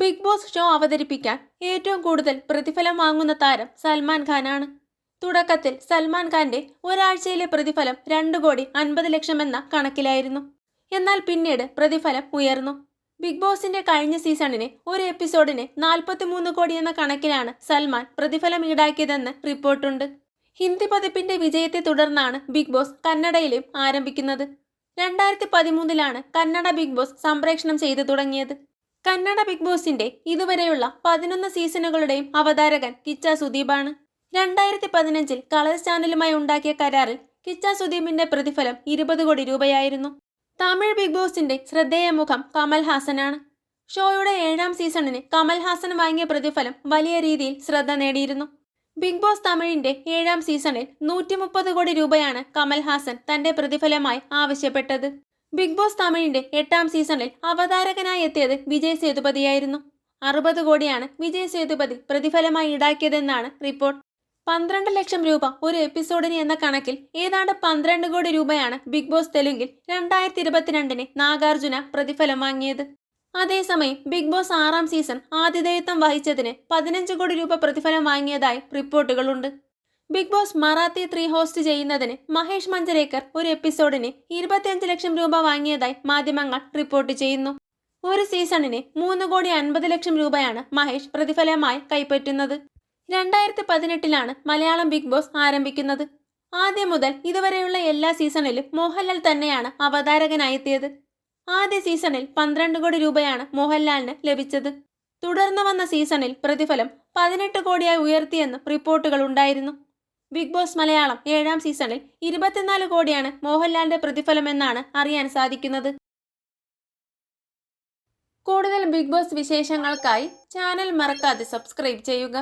Big boss show അവതരിപ്പിക്കാൻ ഏറ്റവും കൂടുതൽ പ്രതിഫലം വാങ്ങുന്ന താരം സൽമാൻ ഖാനാണ്. തുടക്കത്തിൽ സൽമാൻ ഖാന്റെ ഒരാഴ്ചയിലെ പ്രതിഫലം രണ്ട് കോടി അൻപത് ലക്ഷം എന്ന കണക്കിലായിരുന്നു. എന്നാൽ പിന്നീട് പ്രതിഫലം ഉയർന്നു. ബിഗ് ബോസിന്റെ കഴിഞ്ഞ സീസണിന് ഒരു എപ്പിസോഡിന് നാൽപ്പത്തിമൂന്ന് കോടി എന്ന കണക്കിലാണ് സൽമാൻ പ്രതിഫലം ഈടാക്കിയതെന്ന് റിപ്പോർട്ടുണ്ട്. ഹിന്ദി പതിപ്പിന്റെ വിജയത്തെ തുടർന്നാണ് ബിഗ് ബോസ് കന്നഡയിലും ആരംഭിക്കുന്നത്. രണ്ടായിരത്തി പതിമൂന്നിലാണ് കന്നഡ ബിഗ് ബോസ് സംപ്രേഷണം ചെയ്തു തുടങ്ങിയത്. കന്നഡ ബിഗ് ബോസിന്റെ ഇതുവരെയുള്ള പതിനൊന്ന് സീസണുകളുടെയും അവതാരകൻ കിച്ച സുദീപാണ്. രണ്ടായിരത്തി പതിനഞ്ചിൽ കളേഴ്സ് ചാനലുമായി ഉണ്ടാക്കിയ കരാറിൽ കിച്ച സുദീപിന്റെ പ്രതിഫലം ഇരുപത് കോടി രൂപയായിരുന്നു. തമിഴ് ബിഗ് ബോസിന്റെ ശ്രദ്ധേയ മുഖം കമൽ ഹാസനാണ്. ഷോയുടെ ഏഴാം സീസണിന് കമൽ ഹാസൻ വാങ്ങിയ പ്രതിഫലം വലിയ രീതിയിൽ ശ്രദ്ധ നേടിയിരുന്നു. ബിഗ് ബോസ് തമിഴിന്റെ ഏഴാം സീസണിൽ നൂറ്റി കോടി രൂപയാണ് കമൽ ഹാസൻ തന്റെ പ്രതിഫലമായി ആവശ്യപ്പെട്ടത്. ബിഗ് ബോസ് തമിഴിന്റെ എട്ടാം സീസണിൽ അവതാരകനായി എത്തിയത് വിജയ് സേതുപതിയായിരുന്നു. അറുപത് കോടിയാണ് വിജയ് സേതുപതി പ്രതിഫലമായി ഈടാക്കിയതെന്നാണ് റിപ്പോർട്ട്. പന്ത്രണ്ട് ലക്ഷം രൂപ ഒരു എപ്പിസോഡിന് എന്ന കണക്കിൽ ഏതാണ്ട് പന്ത്രണ്ട് കോടി രൂപയാണ് ബിഗ് ബോസ് തെലുങ്കിൽ രണ്ടായിരത്തി ഇരുപത്തിരണ്ടിന് നാഗാർജുന പ്രതിഫലം വാങ്ങിയത്. അതേസമയം ബിഗ് ബോസ് ആറാം സീസൺ ആതിഥേയത്വം വഹിച്ചതിന് പതിനഞ്ച് കോടി രൂപ പ്രതിഫലം വാങ്ങിയതായി റിപ്പോർട്ടുകളുണ്ട്. Bigg Boss Marathi three host ചെയ്യുന്നതിന് മഹേഷ് മഞ്ചരേക്കർ ഒരു എപ്പിസോഡിന് ഇരുപത്തിയഞ്ച് ലക്ഷം രൂപ വാങ്ങിയതായി മാധ്യമങ്ങൾ റിപ്പോർട്ട് ചെയ്യുന്നു. ഒരു സീസണിന് മൂന്ന് കോടി അൻപത് ലക്ഷം രൂപയാണ് മഹേഷ് പ്രതിഫലമായി കൈപ്പറ്റുന്നത്. രണ്ടായിരത്തി പതിനെട്ടിലാണ് മലയാളം ബിഗ് ബോസ് ആരംഭിക്കുന്നത്. ആദ്യം മുതൽ ഇതുവരെയുള്ള എല്ലാ സീസണിലും മോഹൻലാൽ തന്നെയാണ് അവതാരകനായെത്തിയത്. ആദ്യ സീസണിൽ പന്ത്രണ്ട് കോടി രൂപയാണ് മോഹൻലാലിന് ലഭിച്ചത്. തുടർന്ന് വന്ന സീസണിൽ പ്രതിഫലം പതിനെട്ട് കോടിയായി ഉയർത്തിയെന്ന് റിപ്പോർട്ടുകൾ ഉണ്ടായിരുന്നു. ബിഗ് ബോസ് മലയാളം ഏഴാം സീസണിൽ ഇരുപത്തിനാല് കോടിയാണ് മോഹൻലാലിന്റെ പ്രതിഫലമെന്നാണ് അറിയാൻ സാധിക്കുന്നത്. കൂടുതൽ ബിഗ് ബോസ് വിശേഷങ്ങൾക്കായി ചാനൽ മറക്കാതെ സബ്സ്ക്രൈബ് ചെയ്യുക.